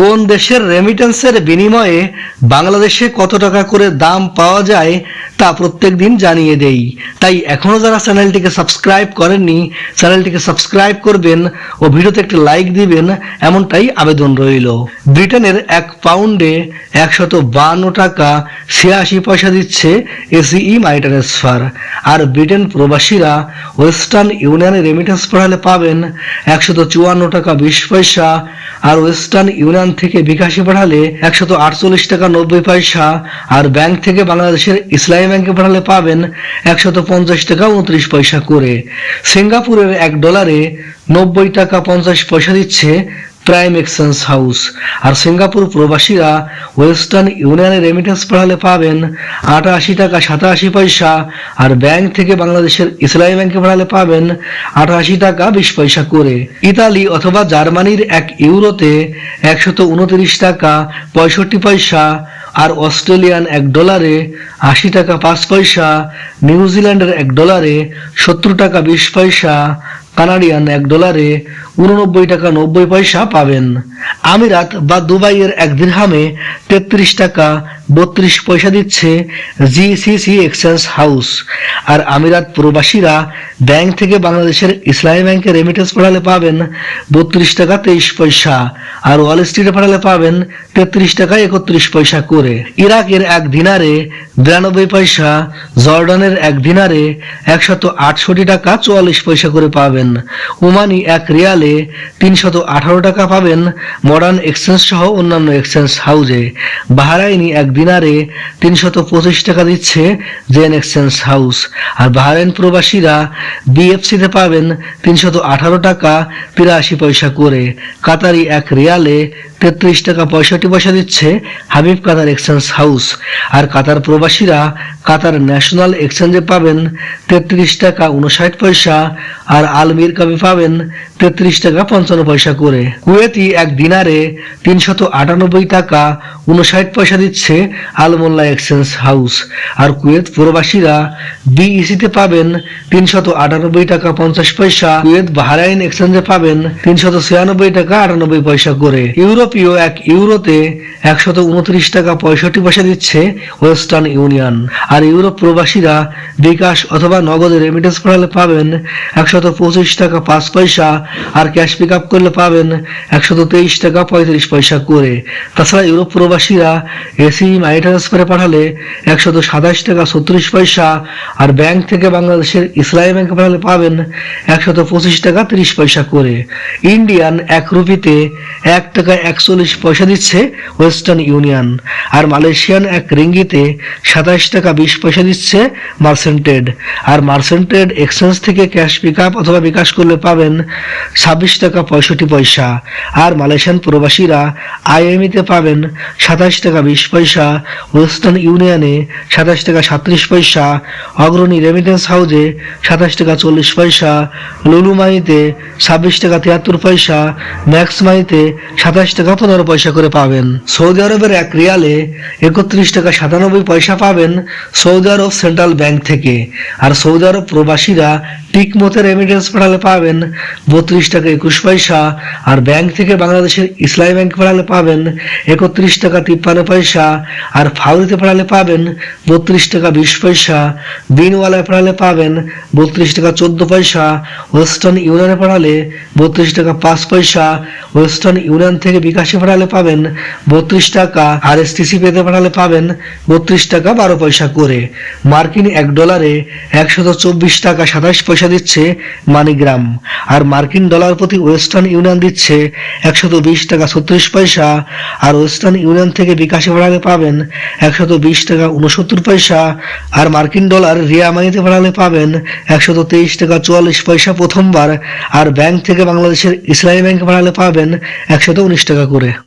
কোন দেশের রেমিটেন্সের বিনিময়ে বাংলাদেশে কত টাকা করে দাম পাওয়া যায় তা প্রত্যেক দিন জানিয়ে দেই। তাই এখনও যারা চ্যানেলটিকে সাবস্ক্রাইব করেননি, চ্যানেলটিকে সাবস্ক্রাইব করবেন ও ভিডিওতে একটি লাইক দিবেন, এমনটাই আবেদন রইল। ব্রিটেনের এক পাউন্ডে একশত বান্ন টাকা ছিয়াশি পয়সা দিচ্ছে এসিই মাই ট্রান্সফার আর ব্রিটেন প্রবাসীরা ওয়েস্টার্ন ইউনিয়নে রেমিটেন্স পাঠালে পাবেন একশত চুয়ান্ন টাকা বিশ পয়সা। আর ওয়েস্টার্ন ইউনিয়ন থেকে বিকাশে পাঠালে একশত আটচল্লিশ টাকা নব্বই পয়সা আর ব্যাংক থেকে বাংলাদেশের ইসলামী ব্যাংকে পাঠালে পাবেন একশত পঞ্চাশ টাকা উনত্রিশ পয়সা করে। সিঙ্গাপুরের এক ডলারে নব্বই টাকা পঞ্চাশ পয়সা দিচ্ছে প্রাইম এক্সচেঞ্জ হাউস আর সিঙ্গাপুর প্রবাসীরা ওয়েস্টার্ন ইউনিয়নে রেমিটেন্স পাঠালে পাবেন আটাশি টাকা সাতাশি পয়সা। আর ব্যাংক থেকে বাংলাদেশের ইসলামী ব্যাংকে পাঠালে পাবেন আটাশি টাকা বিশ পয়সা করে। ইতালি অথবা জার্মানির এক ইউরোতে একশত উনত্রিশ টাকা পঁয়ষট্টি পয়সা। আর অস্ট্রেলিয়ান এক ডলারে আশি টাকা পাঁচ পয়সা। নিউজিল্যান্ডের এক ডলারে সত্তর টাকা বিশ পয়সা। কানাডিয়ান এক ডলারে উননব্বই টাকা নব্বই পয়সা পাবেন। আমিরাত বা দুবাইয়ের এক দিরহামে তেত্রিশ টাকা বত্রিশ পয়সা দিচ্ছে জিসিসি এক্সচেঞ্জ হাউস। আর আমিরাত প্রবাসীরা ব্যাংক থেকে বাংলাদেশের ইসলামী ব্যাংকে রেমিটেন্স পাঠালে পাবেন বত্রিশ টাকা তেইশ পয়সা আর ওয়াল স্ট্রিটে পাঠালে পাবেন তেত্রিশ টাকা একত্রিশ পয়সা করে। ইরাকের এক দিনারে বিরানব্বই পয়সা, জর্ডানের এক দিনারে একশত আটষট্টি টাকা চুয়াল্লিশ পয়সা করে পাবেন। ওমানি এক রিয়ালে তিনশত আঠারো টাকা পাবেন। মডার্ন এক্সচেঞ্জ সহ অন্যান্য এক্সচেঞ্জ হাউজে। বাহারাইনি এক দিনারে তিনশত পঁচিশ টাকা দিচ্ছে জেন এক্সচেঞ্জ হাউস। আর বাহারাইন প্রবাসীরা বিএফসিতে পাবেন তিনশত আঠারো টাকা তিরাশি পয়সা করে। কাতারি এক রিয়ালে তেত্রিশ টাকা পঁয়ষট্টি পয়সা দিচ্ছে হাবিব কাতার এক্সচেঞ্জ হাউস। আর কাতার প্রবাসীরা কাতার ন্যাশনাল এক্সচেঞ্জে পাবেন তেত্রিশ টাকা উনষাট পয়সা। আর আলমির কাবে পাবেন তেত্রিশ টাকা পঞ্চান্ন পয়সা করে। কুয়েতি এক দিনারে তিনশত আটানব্বই টাকা উনষাট পয়সা দিচ্ছে আলমোল্লা এক্সচেঞ্জ হাউস। আর কুয়েত প্রবাসীরা বিইসিতে পাবেন তিনশত আটানব্বই টাকা পঞ্চাশ পয়সা, কুয়েত বাহারাইন এক্সচেঞ্জে পাবেন তিনশত ছিয়ানব্বই টাকা আটানব্বই পয়সা করে। ইউরোপীয় এক ইউরোতে একশত উনত্রিশ টাকা পঁয়ষট্টি পয়সা দিচ্ছে ওয়েস্টার্ন ইউনিয়ন। আর ইউরোপ প্রবাসীরা বিকাশ অথবা নগদে রেমিটেন্স পাঠালে পাবেন একশত পঁচিশ টাকা পাঁচ পয়সা আর ক্যাশ পিক আপ করলে পাবেন একশত তেইশ টাকা পঁয়ত্রিশ পয়সা করে। তাছাড়া ইউরোপ প্রবাসীরা এসি মানি ট্রান্সফারে পাঠালে একশত সাতাশ টাকা ছত্রিশ পয়সা আর ব্যাংক থেকে বাংলাদেশের ইসলামী ব্যাংকে পাঠালে পাবেন একশত পঁচিশ টাকা তিরিশ পয়সা করে। ইন্ডিয়ান এক রুপিতে এক টাকা একচল্লিশ পয়সা দিচ্ছে ওয়েস্টার্ন ইউনিয়ন আর মালয়েশিয়ান এক রিঙ্গিতে সাতাশ টাকা বিশ পয়সা দিচ্ছে মার্সেন্টেড। আর মার্সেন্টেড এক্সচেঞ্জ থেকে ক্যাশ পিক আপ অথবা বিকাশ করলে পাবেন ছাব্বিশ টাকা পঁয়ষট্টি পয়সা। আর মালয়েশিয়ান প্রবাসীরা আইএমইতে পাবেন সাতাশ টাকা বিশ পয়সা, ওয়েস্টার্ন ইউনিয়নে সাতাশ টাকা সাত্রিশ পয়সা, অগ্রণী রেমিটেন্স হাউজে সাতাশ টাকা চল্লিশ পয়সা লুলু মানিতে ছাব্বিশ টাকা তিয়াত্তর পয়সা ম্যাক্স মানিতে সাতাশ টাকা পনেরো পয়সা করে পাবেন। সৌদি আরবের এক রিয়ালে একত্রিশ টাকা সাতানব্বই পয়সা পাবেন সৌদি আরব সেন্ট্রাল ব্যাংক থেকে। আর সৌদি আরব প্রবাসীরা টিক মতে রেমিটেন্স পাঠালে পাবেন বত্রিশ টাকা একুশ পয়সা, আর ব্যাংক থেকে বাংলাদেশের ইসলামী ব্যাংক পাঠালে পাবেন একত্রিশ টাকা তিপ্পান্ন পয়সা, আর ফাউরিতে পাঠালে পাবেন বত্রিশ টাকা বিশ পয়সা, বিনওয়ালায় পাঠালে পাবেন বত্রিশ টাকা চোদ্দ পয়সা, ওয়েস্টার্ন ইউনিয়নে পাঠালে বত্রিশ টাকা পাঁচ পয়সা, ওয়েস্টার্ন ইউনিয়ন থেকে বিকাশে পাঠালে পাবেন বত্রিশ টাকা, আর এস এসটিসি পেতে পাঠালে পাবেন বত্রিশ টাকা বারো পয়সা করে। মার্কিন এক ডলারে একশত চব্বিশ টাকা সাতাশ পয়সা দিচ্ছে মানিগ্রাম আর মার্কিন ডলার প্রতি ওয়েস্টার্ন ইউনিয়ন দিচ্ছে একশত বিশ টাকা ছত্রিশ পয়সা, আর ওয়েস্টার্ন ইউনিয়ন থেকে বিকাশে ভাড়ালে পাবেন একশত বিশ টাকা উনসত্তর পয়সা, আর মার্কিন ডলার রিয়ামাইতে ভাড়ালে পাবেন একশত তেইশ টাকা চুয়াল্লিশ পয়সা প্রথমবার, আর ব্যাংক থেকে বাংলাদেশের ইসলামী ব্যাংক ভাড়ালে পাবেন একশত উনিশ টাকা করে।